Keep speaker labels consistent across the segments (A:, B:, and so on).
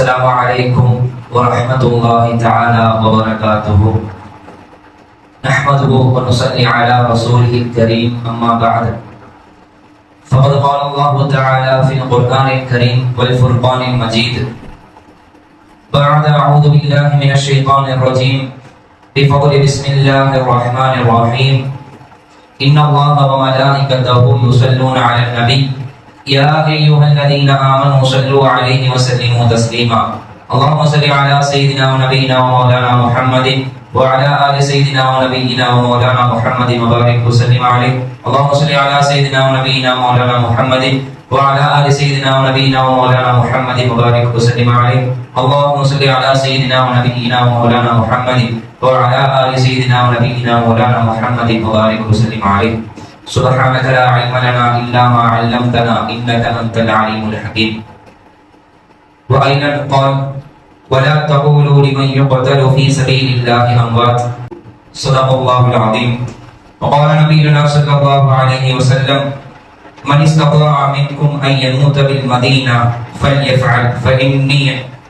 A: السلام عليكم ورحمة الله تعالى وبركاته. نحمده ونصلي على رسوله الكريم، أما بعد. فقد قال الله تعالى في القرآن الكريم والفرقان المجيد. بعد، أعوذ بالله من الشيطان الرجيم. بفضل بسم الله الرحمن الرحيم. إن الله وملائكته يصلون على النبي. يا أيها الذين آمنوا صلوا عليه وسلموا تسليما. اللهم صل على سيدنا ونبينا ومولانا محمد وعلى آل سيدنا ونبينا ومولانا محمد وبارك وسلم عليه. اللهم صل على سيدنا ونبينا ومولانا محمد وعلى آل سيدنا ونبينا ومولانا محمد وبارك وسلم عليه. اللهم صل على سيدنا ونبينا ومولانا محمد وعلى آل سيدنا ونبينا ومولانا محمد وبارك وسلم عليه. سبحانك لا علم لنا إلا ما علمتنا إنك أنت العليم الحكيم وأيضا قال ولا تقولوا لمن يقتل في سبيل الله أموات صدق الله العظيم وقال نبينا صلى الله عليه وسلم من استطاع منكم أن يموت بالمدينة فليفعل فإني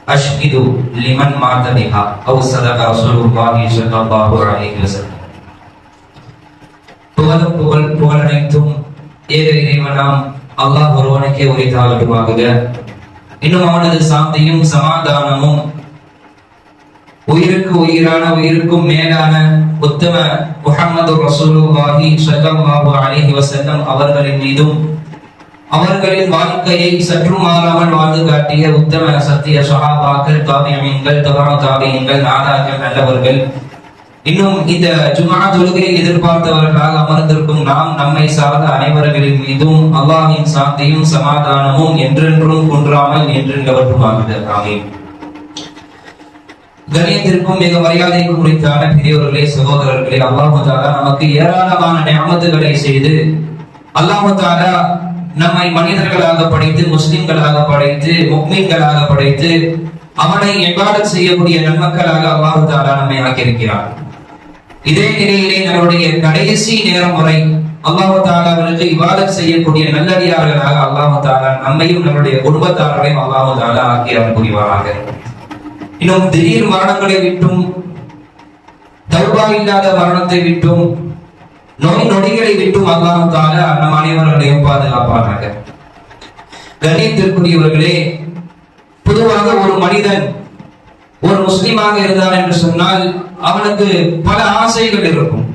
A: أشهد لمن مات بها أو صدق رسول الله صلى الله عليه وسلم புகழும் புகழ் புகழனைத்தும் ஏக இறைவனாம் அல்லாஹ் ஒருவனுக்கே உரித்தாகட்டுமாகுக இன்னும் அவனது சாந்தியும் சமாதானமும் உயிருக்கு உயிரான உயிருக்கும் மேலான உத்தம முகமது ரசூலுல்லாஹி ஸல்லல்லாஹு அலைஹி வஸல்லம் அவர்களின் மீதும் அவர்களின் வாழ்க்கையை சற்று மாறாமல் வாழ்ந்து காட்டிய உத்தம சத்திய சஹாபாக்கள் தாபியமீன்கள் தபா தாபியங்கள் நாதாக்கள் நல்லவர்கள் இன்னும் இந்த ஜுமா தொழுகையை எதிர்பார்த்தவர்களாக அமர்ந்திருக்கும் நாம் நம்மை சார்ந்த அனைவர்களின் மீதும் அல்லாஹின் சாந்தியும் சமாதானமும் என்றென்றும் குன்றாமல் என்றென்றவற்றுமாகிறது ஆமீன். கணியத்திற்கும் மிக மரியாதைக்கும் குறித்தான பெரியவர்களே சகோதரர்களே அல்லாஹாலா நமக்கு ஏராளமான நியமத்துகளை செய்து அல்லாஹாலா நம்மை மனிதர்களாக படைத்து முஸ்லிம்களாக படைத்து முக்மீன்களாக படைத்து அவனை எவ்வாறு செய்யக்கூடிய நன்மக்களாக அல்லாஹு தாலா நம்மை ஆக்கியிருக்கிறான். இதே நிலையிலே நம்முடைய கடைசி நேரம் வரை அல்லாஹு தாலாவிற்கு இவ்வாறு செய்யக்கூடிய நல்லடியார்களாக அல்லாஹு தாலா நம்மையும் நம்முடைய குடும்பத்தார்களையும் அல்லாஹு தாலா ஆக்கி புரிவாராக இன்னும் திடீர் மரணங்களை விட்டும் தௌபா இல்லாத மரணத்தை விட்டும் நோய் நொடிகளை விட்டும் அல்லாஹு தாலா நம் அனைவர்களையும் பாதுகாப்பானாக கணியத்திற்குரியவர்களே பொதுவாக ஒரு மனிதன் ஒரு முஸ்லீமாக இருந்தான் என்று சொன்னால் அவனுக்கு பல ஆசைகள் இருக்கும்.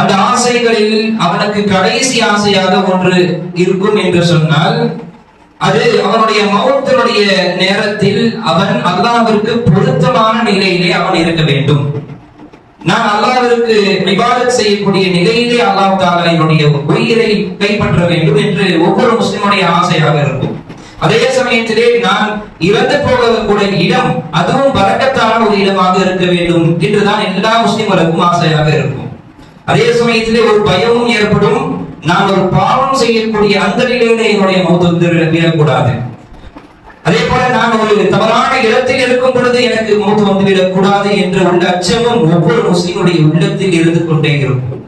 A: அந்த ஆசைகளில் அவனுக்கு கடைசி ஆசையாக ஒன்று இருக்கும் என்று சொன்னால் அது அவனுடைய மௌத்தினுடைய நேரத்தில் அவன் அல்லாவிற்கு பொருத்தமான நிலையிலே அவன் இருக்க வேண்டும். நான் அல்லாவிற்கு விவாதம் செய்யக்கூடிய நிலையிலே அல்லாஹ் தாலா என்னுடைய உயிரை கைப்பற்ற வேண்டும் என்று ஒவ்வொரு முஸ்லிமுடைய ஆசையாக இருக்கும். அதே சமயத்திலே நான் இறந்து போகக்கூடிய இடம் அதுவும் பறக்கத்தான ஒரு இடமாக இருக்க வேண்டும் என்றுதான் எல்லா முஸ்லிம்களுக்கும் ஆசையாக இருக்கும். அதே சமயத்திலே ஒரு பயமும் ஏற்படும். நான் ஒரு பாவம் செய்யக்கூடிய அந்த நிலையிலே என்னுடைய மௌத்து விடக்கூடாது. அதே போல நான் ஒரு தவறான இடத்தில் இருக்கும் பொழுது எனக்கு மூத்து வந்துவிடக் கூடாது என்ற உள்ள அச்சமும் ஒவ்வொரு முஸ்லிமுடைய உள்ளத்தில் இருந்து கொண்டே இருக்கும்.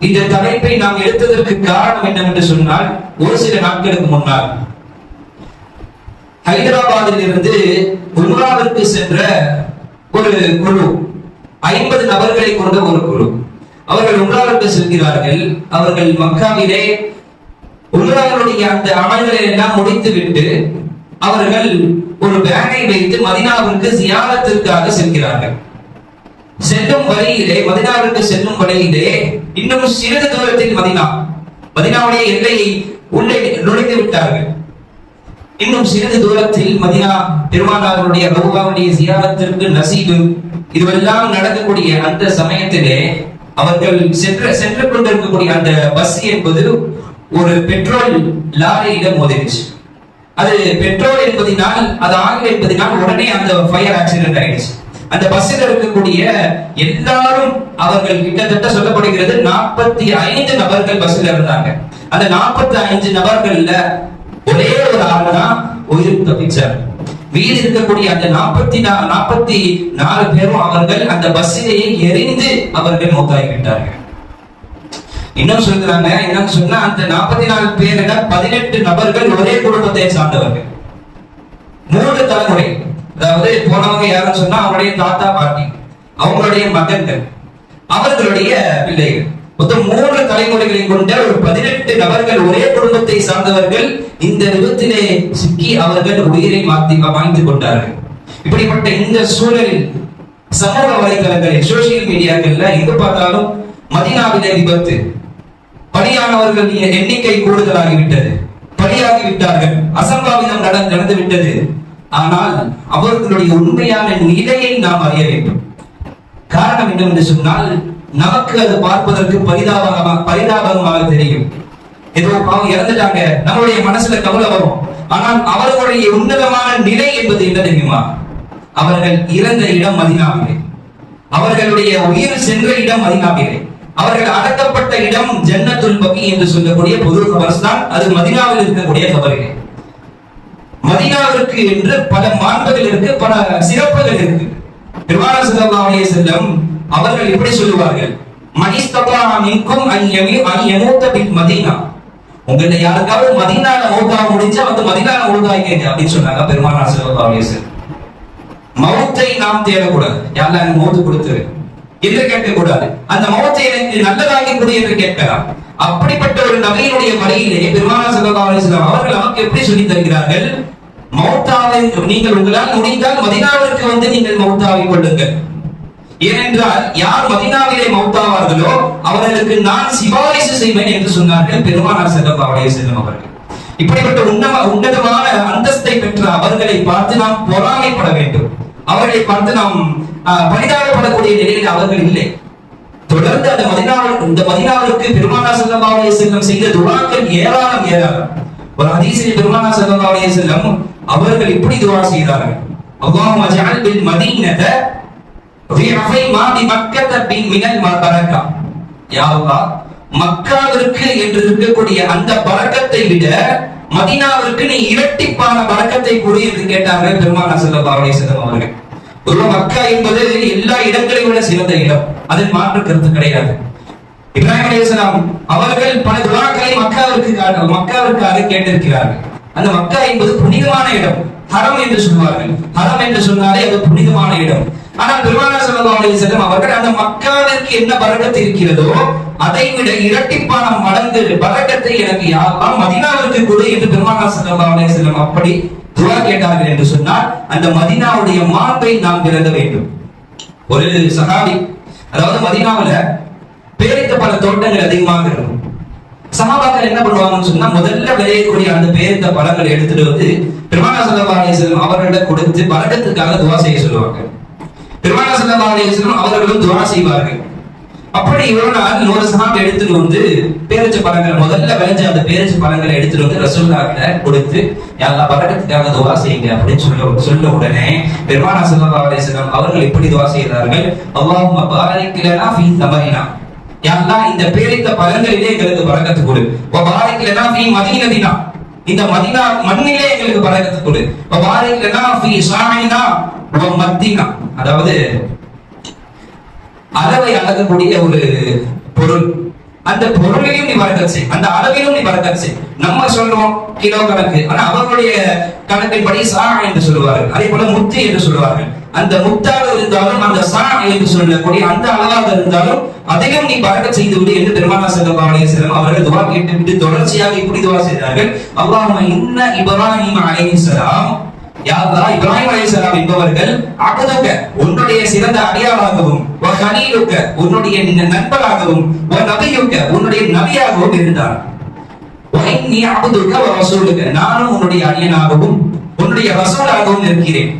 A: இந்த தலைப்பை நாம் எடுத்ததற்கு காரணம் என்னவென்று சொன்னால் ஒரு சில நாட்களுக்கு முன்னால் ஹைதராபாத்தில் இருந்து உம்ராவிற்கு சென்ற ஒரு குழு ஐம்பது நபர்களை கொண்ட ஒரு குழு. அவர்கள் உம்ராவிற்கு செல்கிறார்கள். அவர்கள் மக்காவிலே உம்ராவினுடைய அந்த அமல்களை எல்லாம் முடித்துவிட்டு அவர்கள் ஒரு பேனை வைத்து மதினாவிற்கு சியாரத்திற்காக செல்கிறார்கள். செல்லும் வழியிலே மதினாவிற்கு செல்லும் வழியிலே இன்னும் சிறிது தூரத்தில் மதினா மதினாவுடைய எல்லையை உள்ளே நுழைந்து விட்டார்கள். இன்னும் சிறிது தூரத்தில் மதினா பெருமானாருடைய ரவுபாவுடைய சியாரத்திற்கு நசீபு இதுவெல்லாம் நடக்கக்கூடிய அந்த சமயத்திலே அவர்கள் சென்ற சென்று கொண்டிருக்கக்கூடிய அந்த பஸ் என்பது ஒரு பெட்ரோல் லாரியிடம் மோதிருச்சு. அது பெட்ரோல் என்பதினால் அது ஆயில் என்பதினால் உடனே அந்த ஃபயர் ஆக்சிடென்ட் ஆயிடுச்சு. அந்த பஸ்ஸில் இருக்கக்கூடிய எல்லாரும் அவர்கள் கிட்டத்தட்ட சொல்லப்படுகிறது நாற்பத்தி ஐந்து நபர்கள் பஸ்ஸில் இருந்தாங்க. அந்த நாற்பத்தி ஐந்து நபர்கள்ல ஒரே ஒரு ஆள் தான் உயிர் தப்பிச்சார் வீடு இருக்கக்கூடிய அந்த நாற்பத்தி நாற்பத்தி நாலு பேரும் அவர்கள் அந்த பஸ்ஸிலேயே எரிந்து அவர்கள் மூத்தாகிவிட்டார்கள் இன்னும் சொல்றாங்க என்னன்னு சொன்னா அந்த நாற்பத்தி நாலு பேரில் பதினெட்டு நபர்கள் ஒரே குடும்பத்தை சார்ந்தவர்கள்.
B: மூன்று தலைமுறை. அதாவது போனவங்க யாருன்னு சொன்னா அவருடைய தாத்தா பாட்டி அவங்களுடைய மகன்கள் அவர்களுடைய பிள்ளைகள். மொத்தம் மூன்று தலைமுறைகளை கொண்ட ஒரு பதினெட்டு நபர்கள் ஒரே குடும்பத்தை சார்ந்தவர்கள் இந்த விபத்திலே சிக்கி அவர்கள் உயிரை மாத்தி வாங்கிக் கொண்டார்கள். இப்படிப்பட்ட இந்த சூழலில் சமூக வலைதளங்களில் சோசியல் மீடியாக்கள்ல எங்கு பார்த்தாலும் மதினாவிலே விபத்து. பணியானவர்களின் எண்ணிக்கை கூடுதலாகிவிட்டது. பலியாகி விட்டார்கள் அசம்பாவிதம் நடந்து விட்டது ஆனால் அவர்களுடைய உண்மையான நிலையை நாம் அறிய வேண்டும். காரணம் என்னவென்று சொன்னால் நமக்கு அது பார்ப்பதற்கு பரிதாபமாக பரிதாபமாக தெரியும். ஏதோ பாவம் இறந்துட்டாங்க. நம்மளுடைய மனசுல கவலை வரும். ஆனால் அவர்களுடைய உன்னதமான நிலை என்பது என்ன தெரியுமா? அவர்கள் இறந்த இடம் மதினாவிலே. அவர்களுடைய உயிர் சென்ற இடம் மதினாவிலே. அவர்கள் அடக்கப்பட்ட இடம் ஜன்னத்துல் பகி என்று சொல்லக்கூடிய பொது கபர்ஸ்தான் அது மதினாவில் இருக்கக்கூடிய கபரிலே. மதினாவிற்கு என்று பல மாண்புகள் இருக்கு பல சிறப்புகள் இருக்கு. பெருமான செல்லம் அவர்கள் இப்படி சொல்லுவார்கள்? மனிஸ்தபா மின்கும் அன் யமி அன் மதீனா. உங்களை யாருக்காவது மதினால மௌத்தாக முடிஞ்சா வந்து மதினால மௌத்தாயிங்க அப்படின்னு சொன்னாங்க பெருமானா ஸல்லல்லாஹு மௌத்தை நாம் தேடக்கூடாது. யாரெல்லாம் எனக்கு மௌத்து கொடுத்துரு என்று கேட்கக்கூடாது. அந்த மௌத்தை எனக்கு நல்லதாகி கொடு என்று கேட்கலாம். அப்படிப்பட்ட ஒரு நபியினுடைய வழியிலே பெருமானா ஸல்லல்லாஹு அவர்கள் நமக்கு எப்படி சொல்லி தருகிறார்கள்? மௌத்தாவை நீங்கள் உங்களால் முடிந்தால் மதினாவிற்கு வந்து நீங்கள் மௌத்தாவை கொள்ளுங்கள். ஏனென்றால் யார் மதினாவிலே மௌத்தாவார்களோ அவர்களுக்கு நான் சிபாரிசு செய்வேன் என்று சொன்னார்கள் பெருமானார் செல்லம் அலைஹி செல்லும் அவர்கள். இப்படிப்பட்ட உன்னத உன்னதமான அந்தஸ்தை பெற்ற அவர்களை பார்த்து நாம் பொறாமைப்பட வேண்டும். அவர்களை பார்த்து நாம் பரிதாபப்படக்கூடிய நிலையில் அவர்கள் இல்லை. தொடர்ந்து அந்த மதினாவில் இந்த மதினாவிற்கு பெருமானா ஸல்லல்லாஹு செல்லம் செய்த துவாக்கள் ஏராளம் ஏராளம். ஒரு அதிசய பெருமானா ஸல்லல்லாஹு செல்லம் அவர்கள் இப்படி துவா செய்தார்கள். அல்லாஹும்ம மஜால் பில் மதீனத மக்காவிற்கு என்று இருக்கக்கூடிய அந்த பறக்கத்தை விட மதினாவிற்கு நீ இரட்டிப்பான பறக்கத்தை கொடு என்று கேட்டார்கள் பெருமானா ஸல்லல்லாஹு அவர்கள். ஒரு மக்கா என்பது எல்லா இடங்களையும் விட சிறந்த இடம். அதில் மாற்று கருத்து கிடையாது. இப்ராஹிம் அவர்கள் பல துலாக்களை மக்காவிற்கு மக்காவிற்காக கேட்டிருக்கிறார்கள். அந்த மக்கா என்பது புனிதமான இடம். ஹரம் என்று சொல்வார்கள். ஹரம் என்று சொன்னாலே அது புனிதமான இடம். ஆனால் பெருமானா ஸல்லல்லாஹு அலைஹி அவர்கள் அந்த மக்காவிற்கு என்ன பரக்கத்து இருக்கிறதோ அதை விட இரட்டிப்பான மடங்கு பரக்கத்தை எனக்கு யாரெல்லாம் மதினாவிற்கு கொடு என்று பெருமானா ஸல்லல்லாஹு அலைஹி அப்படி துவா கேட்டார்கள் என்று சொன்னால் அந்த மதீனாவுடைய மாப்பை நாம் விளங்க வேண்டும். ஒரு சகாபி அதாவது மதீனாவுல பேரித்த பல தோட்டங்கள் அதிகமாக இருக்கும். சகாபாக்கள் என்ன பண்ணுவாங்கன்னு சொன்னா முதல்ல விளையக்கூடிய அந்த பேரித்த பழங்களை எடுத்துட்டு வந்து பெருமானா ஸல்லல்லாஹு அலைஹி அவர்களிடம் கொடுத்து பழக்கத்துக்காக துவா செய்ய சொல்லுவாங்க. பெருமானா ஸல்லல்லாஹு அவர்களும் துவா செய்வார்கள். அப்படி ஒரு நாள் நூறு சஹாபி எடுத்துட்டு வந்து பேரிச்ச பழங்களை முதல்ல விளைஞ்ச அந்த பேரச்சு பழங்களை எடுத்துட்டு வந்து ரசூலுல்லாஹ்கிட்ட கொடுத்து எல்லா பழக்கத்துக்காக துவா செய்யுங்க அப்படின்னு சொல்ல சொல்ல உடனே பெருமானா ஸல்லல்லாஹு அலைஹி அவர்கள் இப்படி துவா செய்கிறார்கள்? அல்லாஹும்ம பாரிக் ஃபீ தமரினா யா இந்த பேரித்த பழங்களிலே எங்களுக்கு பழக்கத்து கொடு. வ ஃபீ மதீனதினா. இந்த மதினா மண்ணிலே எங்களுக்கு பழக்கத்து கொடு. வ ஃபீ ஷாயினா மத்தினா. அதாவது அளவை அளக்கக்கூடிய ஒரு பொருள். அந்த பொருளையும் நீ வரக்கத் செய். அந்த அளவிலும் நீ வரக்கத் செய். நம்ம சொல்றோம் கிலோ கணக்கு. ஆனா அவர்களுடைய கணக்கின்படி சா என்று சொல்லுவார்கள். அதே போல முத்து என்று சொல்லுவார்கள். அந்த முத்தாக இருந்தாலும் அந்த சா என்று சொல்லக்கூடிய அந்த அளவாக இருந்தாலும் அதையும் நீ பறக்க செய்து விடு என்று பெருமானா ஸல்லல்லாஹு அலைஹி வஸல்லம் அவர்கள் துஆ கேட்டுவிட்டு தொடர்ச்சியாக இப்படி துவா செய்தார்கள். அல்லாஹும்ம இன்ன இப்ராஹிம் அலைஹிஸ்ஸலாம் யா அல்லாஹ் இப்ராஹிம் அலைஹிஸ்ஸலாம் என்பவர்கள் அபதுக உன்னுடைய சிறந்த அடியாளாகவும் வ கலீலுக உன்னுடைய நண்பராகவும் ஒரு நபியுக உன்னுடைய நபியாகவும் இருந்தார். வ இன்னி அபதுக நானும் உன்னுடைய அடியனாகவும் உன்னுடைய ரசூலாகவும் இருக்கிறேன்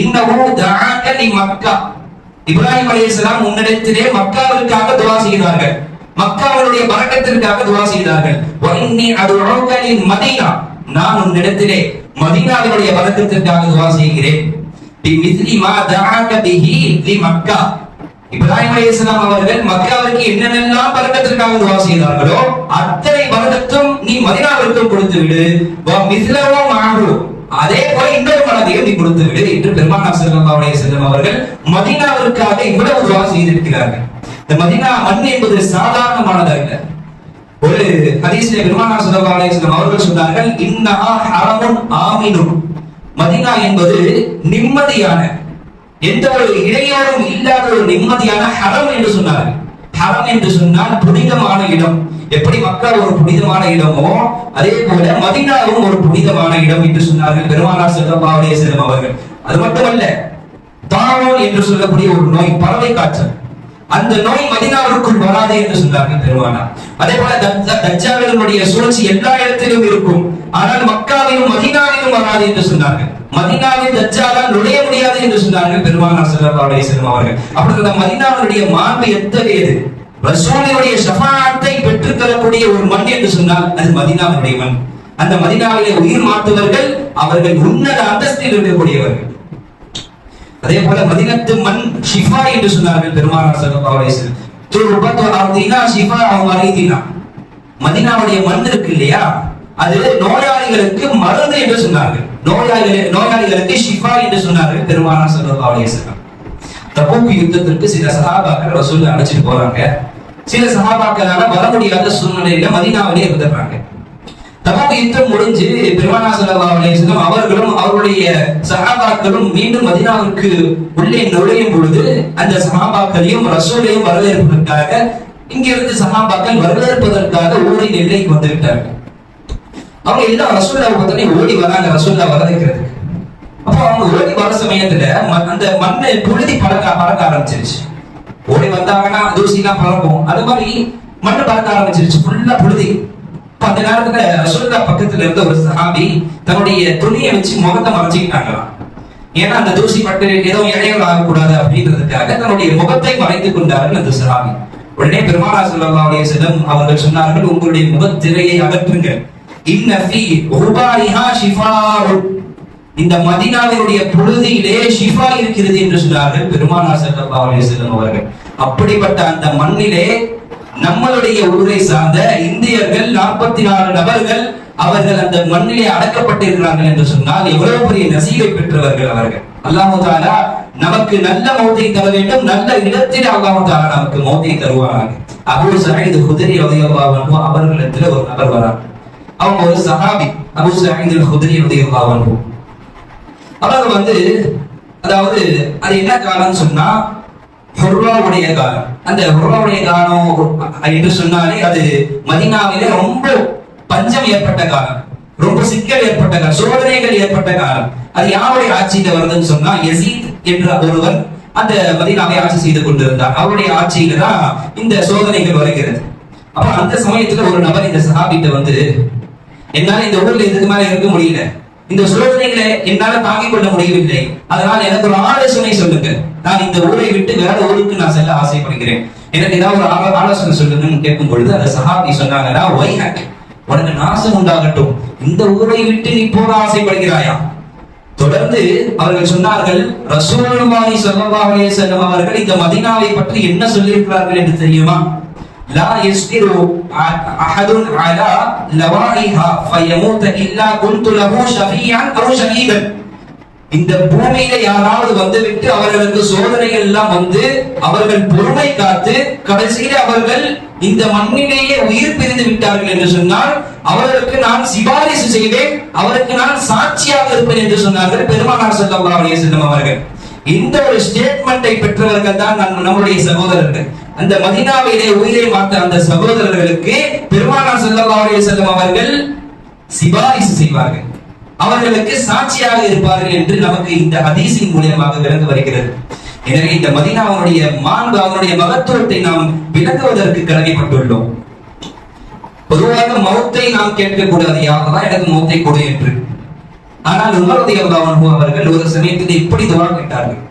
B: இன்னமும் தஆக மக்கா. இப்ராஹிம் அலைஹிஸ்ஸலாம் உன்னிடத்திலே மக்காவிற்காக துவா செய்தார்கள். மக்காவுடைய பரக்கத்திற்காக துவா செய்தார்கள். வ இன்னி மதீனா. நான் உன்னிடத்திலே மதீனாவினுடைய பரக்கத்திற்காக துவா செய்கிறேன். மக்கா. இப்ராஹிம் அவர்கள் மக்காவிற்கு என்னென்னலாம் பரக்கத்திற்காக துவா செய்தார்களோ அத்தனை பரக்கத்தும் நீ மதினாவிற்கும் கொடுத்து விடு. வ மிஸ்லஹு அதே போல இன்னொரு மனதையும் நீ கொடுத்து விடு என்று பெருமானார் ஸல்லல்லாஹு அலைஹி அவர்கள் மதினாவிற்காக இவ்வளவு துவா செய்திருக்கிறார்கள். இந்த மதினா மண் என்பது சாதாரணமானதல்ல. ஒரு ஹதீஸ்ல பெருமானார் ஸல்லல்லாஹு அலைஹி வஸல்லம் அவர்கள் சொன்னார்கள் இன்னஹா ஹரமுன் ஆமினும் மதினா என்பது நிம்மதியான எந்த ஒரு இடையூறும் இல்லாத ஒரு நிம்மதியான ஹரம் என்று சொன்னார்கள். ஹரம் என்று சொன்னால் புனிதமான இடம். எப்படி மக்கள் ஒரு புனிதமான இடமோ அதே போல மதினாவும் ஒரு புனிதமான இடம் என்று சொன்னார்கள் பெருமானார் ஸல்லல்லாஹு அலைஹி வஸல்லம் அவர்கள். அது மட்டுமல்ல தாவோன் என்று சொல்லக்கூடிய ஒரு நோய் பறவை காய்ச்சல். அந்த நோய் மதினாவிற்குள் வராது என்று சொன்னார்கள் பெருமானார். அதே போல தஜ்- சூழ்ச்சி எல்லா இடத்திலும் இருக்கும். ஆனால் மக்காவிலும் மதினாவிலும் வராது என்று சொன்னார்கள். மதினாவில் தஜ்ஜாலால் நுழைய முடியாது என்று சொன்னார்கள் பெருமானார் ஸல்லல்லாஹு அலைஹி வஸல்லம் அவர்கள். அப்படி அந்த மதினாவினுடைய மாண்பு எத்தகையது? ரசூலினுடைய சபாத்தை பெற்றுத் தரக்கூடிய ஒரு மண் என்று சொன்னால் அது மதினாவினுடைய மண். அந்த மதினாவிலே உயிர் மாற்றுவர்கள் அவர்கள் உன்னத அந்தஸ்தில் இருக்கக்கூடியவர்கள். அதே போல மதினத்து மண் ஷிஃபா என்று சொன்னார்கள் பெருமானார் ஸல்லல்லாஹு அலைஹி வஸல்லம். துர்பத்து அர்தினா ஷிஃபா மரீதினா. மதினாவுடைய மண் இருக்கு இல்லையா? அது நோயாளிகளுக்கு மருந்து என்று சொன்னார்கள். நோயாளிகள் நோயாளிகளுக்கு ஷிஃபா என்று சொன்னார்கள் பெருமானார் ஸல்லல்லாஹு அலைஹி வஸல்லம். தபூக் யுத்தத்திற்கு சில சஹாபாக்கள் ரசூல் அழைச்சிட்டு போறாங்க. சில சகாபாக்களால வர முடியாத சூழ்நிலையில மதினாவிலே இருந்துடுறாங்க. தபூக் யுத்தம் முடிஞ்சு பெருமானா அவர்களும் அவருடைய சகாபாக்களும் மீண்டும் மதினாவுக்கு உள்ளே நுழையும் பொழுது அந்த சகாபாக்களையும் ரசூலையும் வரவேற்பதற்காக இங்கிருந்து சகாபாக்கள் வரவேற்பதற்காக ஊரின் எல்லைக்கு வந்துவிட்டார்கள். அவங்க எல்லாம் ரசூல்லா பார்த்தோன்னே ஓடி வராங்க ரசூல்லா வரவேற்கிறது அப்போ அவங்க ஓடி வர சமயத்துல அந்த மண்ணை புழுதி பறக்க பறக்க ஆரம்பிச்சிருச்சு. ஓடி வந்தாங்கன்னா தூசிலாம் பறக்கும். அது மாதிரி மண்ணு பறக்க ஆரம்பிச்சிருச்சு. ஃபுல்லா புழுதி. அந்த காலத்துல ரசூல்லா பக்கத்துல இருந்த ஒரு சஹாபி தன்னுடைய துணியை வச்சு முகத்தை மறைச்சுக்கிட்டாங்களாம். ஏன்னா அந்த தூசி பட்டு ஏதோ இடையூறு ஆகக்கூடாது அப்படின்றதுக்காக தன்னுடைய முகத்தை மறைத்துக் கொண்டார்கள் அந்த சஹாபி. உடனே பெருமாளா ஸல்லல்லாஹு அலைஹி அவர்கள் சொன்னார்கள் உங்களுடைய முகத்திரையை அகற்றுங்கள். இந்த மதினாவினுடைய புழுதியிலே ஷிஃபா இருக்கிறது என்று சொன்னார்கள் பெருமானா ஸல்லல்லாஹு அலைஹி அவர்கள். அப்படிப்பட்ட அந்த மண்ணிலே நம்மளுடைய ஊரை சார்ந்த இந்தியர்கள் நாற்பத்தி நாலு நபர்கள் அவர்கள் அந்த மண்ணிலே அடக்கப்பட்டிருக்கிறார்கள் என்று சொன்னால் எவ்வளவு பெரிய நசீவை பெற்றவர்கள் அவர்கள். அல்லாமுதாலா நமக்கு நல்ல மௌத்தை தர வேண்டும். நல்ல இடத்தில் அல்லாமுதாலா நமக்கு மௌத்தை தருவாங்க அபு சயீத் குதிரி ரலியல்லாஹு அவர்களிடத்துல அவர்களிடத்தில் ஒரு நபர் வரார். அவங்க ஒரு சஹாபி அபு சயீத் குதிரி ரலியல்லாஹு அவர் அவங்க வந்து அதாவது அது என்ன காரணம் சொன்னா ஹுர்ராவுடைய காலம். அந்த ஹுர்ராவுடைய காலம் என்று சொன்னாலே அது மதினாவிலே ரொம்ப பஞ்சம் ஏற்பட்ட காலம். ரொம்ப சிக்கல் ஏற்பட்ட காலம். சோதனைகள் ஏற்பட்ட காலம். அது யாருடைய ஆட்சியில வருதுன்னு சொன்னா எசீத் என்ற ஒருவர் அந்த மதினாவை ஆட்சி செய்து கொண்டிருந்தார் அவருடைய ஆட்சியில தான் இந்த சோதனைகள் வருகிறது. அப்ப அந்த சமயத்துல ஒரு நபர் இந்த சஹாபிட்ட வந்து என்னால இந்த ஊர்ல இதுக்கு மேல இருக்க முடியல. இந்த சோதனைகளை என்னால தாங்கிக் கொள்ள முடியவில்லை. அதனால் எனக்கு ஒரு ஆலோசனை சொல்லுங்க. நான் இந்த ஊரை விட்டு வேற ஊருக்கு நான் செல்ல ஆசைப்படுகிறேன். எனக்கு ஏதாவது ஒரு ஆலோசனை சொல்லுங்கன்னு கேட்கும் பொழுது அந்த சஹாபி சொன்னாங்கன்னா ஒய்ஹக் உனக்கு நாசம் உண்டாகட்டும். இந்த ஊரை விட்டு நீ போக ஆசைப்படுகிறாயா? தொடர்ந்து அவர்கள் சொன்னார்கள் ரசூலுல்லாஹி ஸல்லல்லாஹு அலைஹி வஸல்லம் அவர்கள் இந்த மதீனாவை பற்றி என்ன சொல்லியிருக்கிறார்கள் என்று தெரியுமா? لا யஸ்பிரு أحد على لوائها فيموت إلا كنت له شفيعا أو شهيدا. இந்த பூமியில யாராவது வந்துவிட்டு அவர்களுக்கு சோதனைகள் எல்லாம் வந்து அவர்கள் பொறுமை காத்து கடைசியில அவர்கள் இந்த மண்ணிலேயே உயிர் பிரிந்து விட்டார்கள் என்று சொன்னால் அவர்களுக்கு நான் சிபாரிசு செய்வேன் அவருக்கு நான் சாட்சியாக இருப்பேன் என்று சொன்னார்கள் பெருமானார் செல்லம் அவர்கள். இந்த ஒரு ஸ்டேட்மெண்ட்டை பெற்றவர்கள் தான் நம்முடைய சகோதரர்கள். அந்த மதினாவிலே உயிரை மாத்த அந்த சகோதரர்களுக்கு பெருமானார் ஸல்லல்லாஹு அலைஹி செல்லும் அவர்கள் சிபாரிசு செய்வார்கள். அவர்களுக்கு சாட்சியாக இருப்பார்கள் என்று நமக்கு இந்த ஹதீஸின் மூலியமாக விளங்க வருகிறது. எனவே இந்த மதினாவுடைய மாண்பு அவனுடைய மகத்துவத்தை நாம் விளங்குவதற்கு கடமைப்பட்டுள்ளோம். பொதுவாக மௌத்தை நாம் கேட்கக்கூடாது. யாரெல்லாம் எனக்கு மௌத்தை கொடு என்று. ஆனால் உமரதி அல்லாஹ் அவர்கள் ஒரு சமயத்தில் இப்படி துவா கேட்டார்கள்.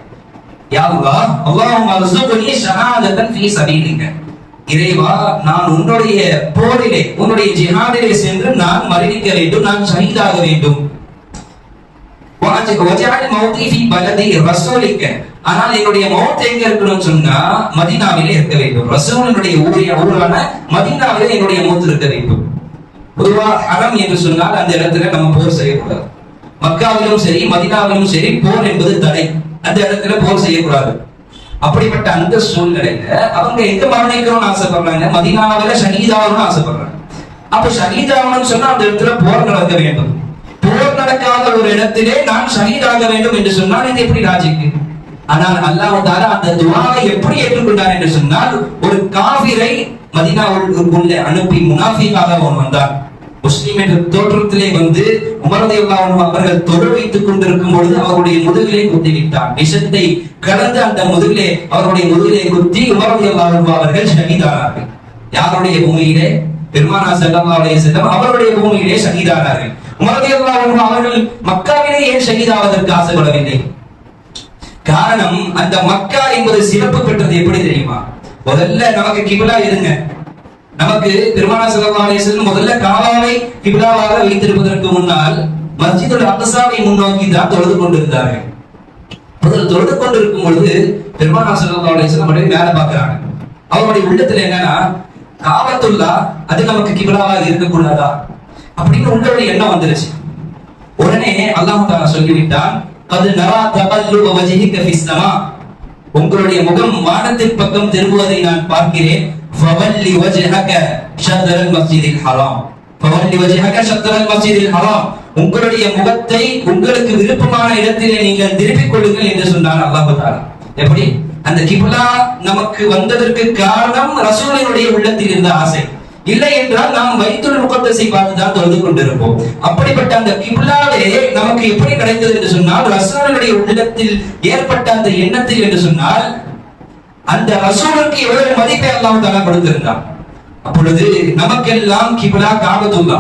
B: யா அல்லாஹ் அல்லாஹும் அர்சுகுனி ஷஹாதத்தன் ஃபீ சபீலிக இறைவா நான் உன்னுடைய போரிலே உன்னுடைய ஜிஹாதிலே சென்று நான் மரணிக்க வேண்டும் நான் ஷஹீதாக வேண்டும். வஜ- வஜஅல் மௌதி ஃபீ பலதி ஆனால் என்னுடைய மௌத் எங்க இருக்கணும்னு சொன்னா மதீனாவிலே இருக்க வேண்டும். ரசூலினுடைய ஊரிய ஊரான மதீனாவிலே என்னுடைய மௌத் இருக்க வேண்டும். பொதுவா அறம் என்று சொன்னால் அந்த இடத்துல நம்ம போர் செய்யக்கூடாது. மக்காவிலும் சரி மதினாவிலும் சரி போர் என்பது தடை. அந்த இடத்துல போர் செய்யக்கூடாது. அப்படிப்பட்ட அந்த சூழ்நிலையில அவங்க எங்க மரணிக்கணும்னு ஆசைப்படுறாங்க? மதினாவில ஷஹீதாகணும்னு ஆசைப்படுறாங்க. அப்ப ஷஹீதாகணும்னு சொன்னா அந்த இடத்துல போர் நடக்க வேண்டும். போர் நடக்காத ஒரு இடத்திலே நான் சனிதாக வேண்டும் என்று சொன்னால் இது எப்படி ராஜிக்கு ஆனால் அல்லாஹ் தாலா அந்த துவாவை எப்படி ஏற்றுக்கொண்டார் என்று சொன்னால் ஒரு காவிரை மதினாவுக்குள்ளே அனுப்பி முனாஃபிக்காக அவன் வந்தான். முஸ்லிம் என்ற தோற்றத்திலே வந்து உமரதை அவர்கள் தொடர் வைத்துக் கொண்டிருக்கும் பொழுது அவருடைய முதுகிலே குத்திவிட்டார். விஷத்தை கலந்து அந்த முதுகிலே அவருடைய முதுகிலே குத்தி உமரதையுல்லாவும் அவர்கள் சகிதானார்கள் யாருடைய பூமியிலே? பெருமானா ஸல்லல்லாஹு செல்லம் வஸல்லம் அவருடைய பூமியிலே ஷஹீதானார்கள். உமரதையுல்லாவும் அவர்கள் மக்காவிலே ஏன் ஷஹீதாவதற்கு ஆசைப்படவில்லை? காரணம் அந்த மக்கா என்பது சிறப்பு பெற்றது எப்படி தெரியுமா? முதல்ல நமக்கு கிபிலா இருங்க. நமக்கு பெருமான ஸல்லல்லாஹு முதல்ல காலாவை கிபிலாவாக வைத்திருப்பதற்கு முன்னால் மஸ்ஜிதோட அந்தசாவை முன்னோக்கி தான் தொழுது கொண்டிருந்தார்கள். முதல் தொழுது கொண்டிருக்கும் பொழுது பெருமானா ஸல்லல்லாஹு அலைஹி மேல பாக்குறாங்க அவருடைய உள்ளத்துல என்னன்னா காவத்துள்ளா அது நமக்கு கிபிலாவாக இருக்கக்கூடாதா? அப்படின்னு உங்களுடைய எண்ணம் வந்துருச்சு. உடனே அல்லாஹ் தாலா சொல்லிவிட்டான் அது நரா தகல்லுப வஜஹிக ஃபிஸ் உங்களுடைய முகம் வானத்தின் பக்கம் திரும்புவதை நான் பார்க்கிறேன். فولي وجهك شطر المسجد الحرام. فولي وجهك شطر المسجد الحرام. உங்களுடைய முகத்தை உங்களுக்கு விருப்பமான இடத்திலே நீங்கள் திருப்பிக் கொள்ளுங்கள் என்று சொன்னார் அல்லாஹு தாலா எப்படி? அந்த கிப்லா நமக்கு வந்ததற்கு காரணம் ரசூலினுடைய உள்ளத்தில் இருந்த ஆசை. இல்லை என்றால் நாம் வைத்துள் முகத்தசை பார்த்துதான் தொழுது கொண்டிருப்போம். அப்படிப்பட்ட அந்த கிப்லாவே நமக்கு எப்படி கிடைத்தது என்று சொன்னால் ரசூலுடைய உள்ளத்தில் ஏற்பட்ட அந்த எண்ணத்தில் என்று சொன்னால் அந்த ரசூலுக்கு எவ்வளவு மதிப்பை அல்லாஹ் தலா கொடுத்திருந்தான் அப்பொழுது நமக்கெல்லாம் கிபிலா காபத்துல்லா.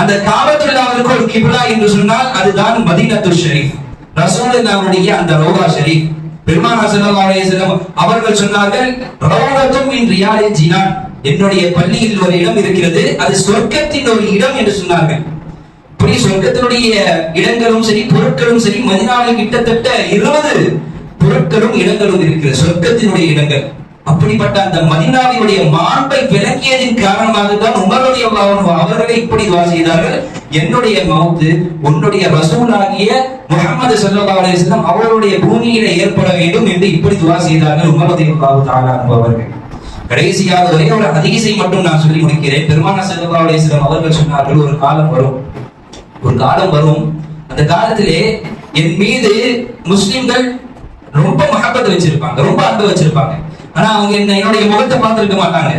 B: அந்த காபத்துல்லாவிற்கு ஒரு கிபிலா என்று சொன்னால் அதுதான் மதீனத்து ஷரீஃப். ரசூலுல்லாவுடைய அந்த ரோகா ஷரீஃப். பெருமானா அலைஹி வஸல்லம் அவர்கள் சொன்னார்கள் ரௌலத்தும் மின் ஜினான். என்னுடைய பள்ளியில் ஒரு இடம் இருக்கிறது அது சொர்க்கத்தின் ஒரு இடம் என்று சொன்னார்கள். இப்படி சொர்க்கத்தினுடைய இடங்களும் சரி பொருட்களும் சரி மதினாவில் கிட்டத்தட்ட இருபது புறக்களும் இடங்களும் இருக்கிற சொர்க்கத்தினுடைய இடங்கள். அப்படிப்பட்ட அந்த மதினாவினுடைய மாண்பை விளக்கியதின் காரணமாக தான் உமருடைய அவர்களை இப்படி துவா செய்தார்கள். என்னுடைய மவுத்து உன்னுடைய ரசூலாகிய முகமது சல்லா அலிஸ்லாம் வஸல்லம் அவருடைய பூமியில ஏற்பட வேண்டும் என்று இப்படி துவா செய்தார்கள் உமருடைய அவர்கள் கடைசியாக ஒரே ஒரு அதிகசை மட்டும் நான் சொல்லி முடிக்கிறேன். பெருமான சல்லா அலிஸ்லாம் அவர்கள் சொன்னார்கள் ஒரு காலம் வரும். ஒரு காலம் வரும். அந்த காலத்திலே என் மீது முஸ்லிம்கள் ரொம்ப மகப்பத்தை வச்சிருப்பாங்க ரொம்ப அன்பு வச்சிருப்பாங்க. ஆனா அவங்க என்ன என்னுடைய முகத்தை பார்த்திருக்க மாட்டாங்க.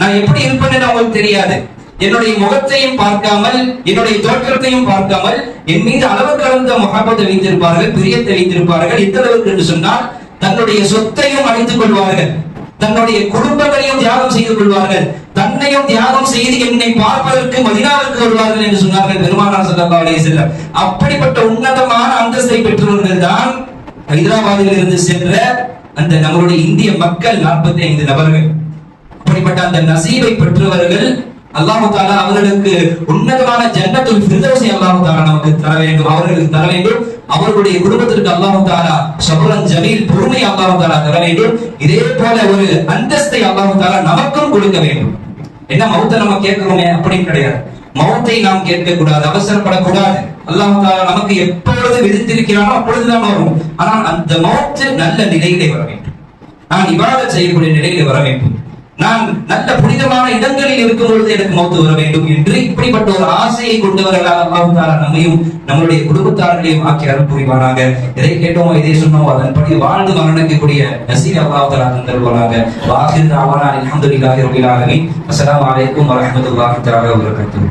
B: நான் எப்படி இருப்பேன்னு அவங்களுக்கு தெரியாது. என்னுடைய முகத்தையும் பார்க்காமல் என்னுடைய தோற்றத்தையும் பார்க்காமல் என் மீது அளவு கலந்த முகப்பத்தை வைத்திருப்பார்கள் பிரியத்தை வைத்திருப்பார்கள். எந்த அளவுக்கு என்று சொன்னால் தன்னுடைய சொத்தையும் அழித்துக் கொள்வார்கள். தன்னுடைய குடும்பங்களையும் தியாகம் செய்து கொள்வார்கள். தன்னையும் தியாகம் செய்து என்னை பார்ப்பதற்கு மதினாவிற்கு வருவார்கள் என்று சொன்னார்கள் பெருமானார் சல்லா அலைஹி அப்படிப்பட்ட உன்னதமான அந்தஸ்தை பெற்றவர்கள் தான் ஹைதராபாத்தில் இருந்து சென்ற அந்த நம்மளுடைய இந்திய மக்கள் 45 ஐந்து நபர்கள். அப்படிப்பட்ட அந்த நசீவை பெற்றவர்கள் அல்லாஹு தாலா அவர்களுக்கு உன்னதமான ஜன்னத்துல் ஃபிர்தௌஸை அல்லாஹு தாலா நமக்கு தர வேண்டும். அவர்களுக்கு தர வேண்டும். அவர்களுடைய குடும்பத்திற்கு அல்லாஹு தாலா சபுரன் ஜமீல் பொறுமை அல்லாஹு தாலா தர வேண்டும். இதே போல ஒரு அந்தஸ்தை அல்லாஹு தாலா நமக்கும் கொடுக்க வேண்டும். என்ன மௌத்த நம்ம கேட்கிறோமே? அப்படின்னு கிடையாது. மௌத்தை நாம் கேட்கக்கூடாது அவசரப்படக்கூடாது. அல்லாஹ் நமக்கு எப்பொழுது விதித்திருக்கிறானோ அப்பொழுதுதான் வரும். ஆனால் அந்த மௌத்து நல்ல நிலையிலே வர வேண்டும். நான் இவ்வாறு செய்யக்கூடிய நிலையிலே வர வேண்டும். நான் நல்ல புனிதமான இடங்களில் இருக்கும் பொழுது எனக்கு மௌத்து வர வேண்டும் என்று இப்படிப்பட்ட ஒரு ஆசையை கொண்டவர்களாக அல்லாஹ் நம்மையும் நம்மளுடைய குடும்பத்தார்களையும் ஆக்கி அருள் புரிவானாக. எதை கேட்டோமோ இதை சொன்னோம்? அதன்படி வாழ்ந்து மரணிக்கக்கூடிய நசீர் அல்லாஹ் தாலா தந்தருவானாக வாஹிர் அலமதுல்லாஹி அல்ஹம்துலில்லாஹி ரபில் ஆலமீன். அஸ்ஸலாமு அலைக்கும் வரஹ்மத்துல்லாஹி தஆலா வபரகாத்துஹு.